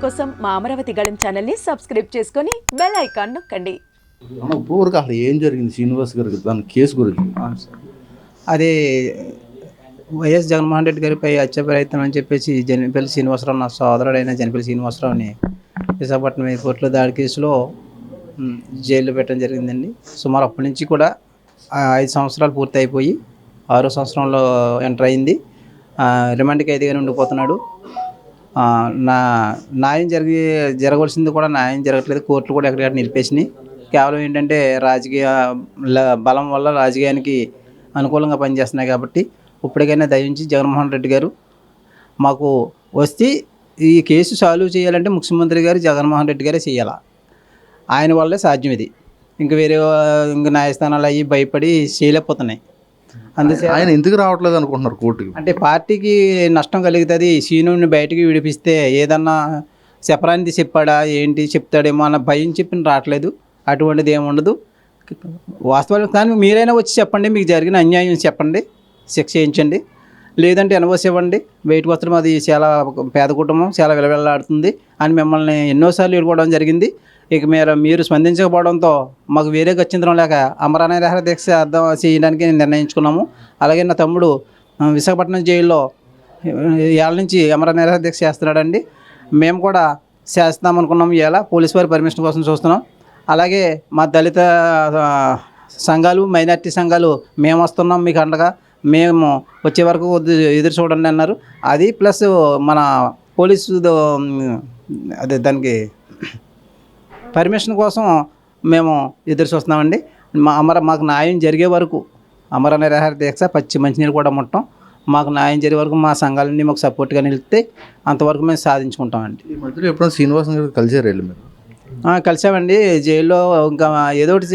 కోసం మా అమరావతి గళం ఛానల్ని సబ్స్క్రైబ్ చేసుకొని బెల్ ఐకాన్ నొక్కండి. అన్న అసలు ఏం జరిగింది? శ్రీనివాస్ గారికి దాని కేసు గురించి. అది వైఎస్ జగన్మోహన్ రెడ్డి గారిపై హత్య ప్రయత్నం అని చెప్పేసి జనపల్లి శ్రీనివాసరావు నా సోదరుడైన జనపల్లి శ్రీనివాసరావుని విశాఖపట్నం ఎయిర్పోర్ట్లో దాడి కేసులో జైల్లో పెట్టడం జరిగిందండి. సుమారు అప్పటి నుంచి కూడా ఆ, ఐదు సంవత్సరాలు పూర్తి అయిపోయి ఆరో సంవత్సరంలో ఎంటర్ అయింది. ఆ, రిమాండ్ ఖైదీగానే ఉండిపోతున్నాడు. నా న్యాయం జరిగి జరగవలసింది కూడా న్యాయం జరగట్లేదు. కోర్టులు కూడా ఎక్కడికక్కడ నిలిపేసినాయి. కేవలం ఏంటంటే రాజకీయ బలం వల్ల రాజకీయానికి అనుకూలంగా పనిచేస్తున్నాయి కాబట్టి ఇప్పటికైనా దయించి జగన్మోహన్ రెడ్డి గారు మాకు వస్తే ఈ కేసు సాల్వ్ చేయాలంటే ముఖ్యమంత్రి గారు జగన్మోహన్ రెడ్డి గారే చేయాలా? ఆయన వల్లే సాధ్యం ఇది. ఇంక వేరే ఇంక న్యాయస్థానాలు అవి భయపడి చేయలేకపోతున్నాయి. అందుచేత ఆయన ఎందుకు రావట్లేదు అనుకుంటున్నారు కోర్టుకి? అంటే పార్టీకి నష్టం కలుగుతుంది. సీనుని బయటికి విడిపిస్తే ఏదన్నా చెప్పరానిది చెప్పాడా ఏంటి చెప్తాడేమో అన్న భయం చెప్పిన రావట్లేదు. అటువంటిది ఏముండదు వాస్తవాలు కానీ మీరైనా వచ్చి చెప్పండి మీకు జరిగిన అన్యాయం చెప్పండి శిక్ష చేయించండి లేదంటే ఎనవోస్ ఇవ్వండి. బయటకు వస్త్రం అది చాలా పేద కుటుంబం చాలా విలవిల్లాడుతుంది. అని మిమ్మల్ని ఎన్నోసార్లు ఎదుర్కోవడం జరిగింది. ఇక మీరు మీరు స్పందించకపోవడంతో మాకు వేరే గచ్చింతరం లేక అమరాన రహర దీక్ష అర్థం చేయడానికి నిర్ణయించుకున్నాము. అలాగే నా తమ్ముడు విశాఖపట్నం జైల్లో ఏళ్ళ నుంచి అమర నిరహ దీక్ష చేస్తున్నాడండి. మేము కూడా చేస్తాం అనుకున్నాం ఇవాళ పోలీస్ వారి పర్మిషన్ కోసం చూస్తున్నాం. అలాగే మా దళిత సంఘాలు మైనార్టీ సంఘాలు మేము వస్తున్నాం మీకు అండగా. మేము వచ్చే వరకు ఎదురు చూడండి అన్నారు. అది ప్లస్ మన పోలీసు అదే దానికి పర్మిషన్ కోసం మేము ఎదురు చూస్తున్నామండి మా అమర మాకు న్యాయం జరిగే వరకు అమర నిరాహార దీక్ష పచ్చి మంచినీళ్ళు కూడా ముట్టం. మాకు న్యాయం జరిగే వరకు మా సంఘాలన్నీ మాకు సపోర్ట్గా నిలిపితే అంతవరకు మేము సాధించుకుంటామండి. ఈ మధ్యలో ఎప్పుడైనా శ్రీనివాస్ గారికి కలిసారు వెళ్ళి మీరు ఆ, కలిసామండి. జైల్లో ఇంకా ఏదో ఒకటి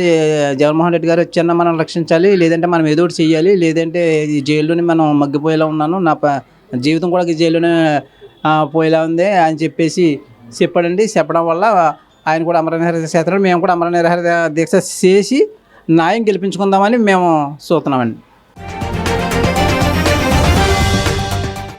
జగన్మోహన్ రెడ్డి గారు వచ్చారన్న మనం రక్షించాలి లేదంటే మనం ఏదో ఒకటి చెయ్యాలి లేదంటే ఈ జైల్లోనే మనం మగ్గిపోయేలా ఉన్నాను. నా ప జీవితం కూడా ఈ జైల్లోనే పోయేలా ఉంది అని చెప్పేసి చెప్పాడండి. చెప్పడం వల్ల ఆయన కూడా అమరనిహార దీక్ష మేము కూడా అమరనిహార దీక్ష చేసి న్యాయం గెలిపించుకుందామని మేము చూస్తున్నామండి.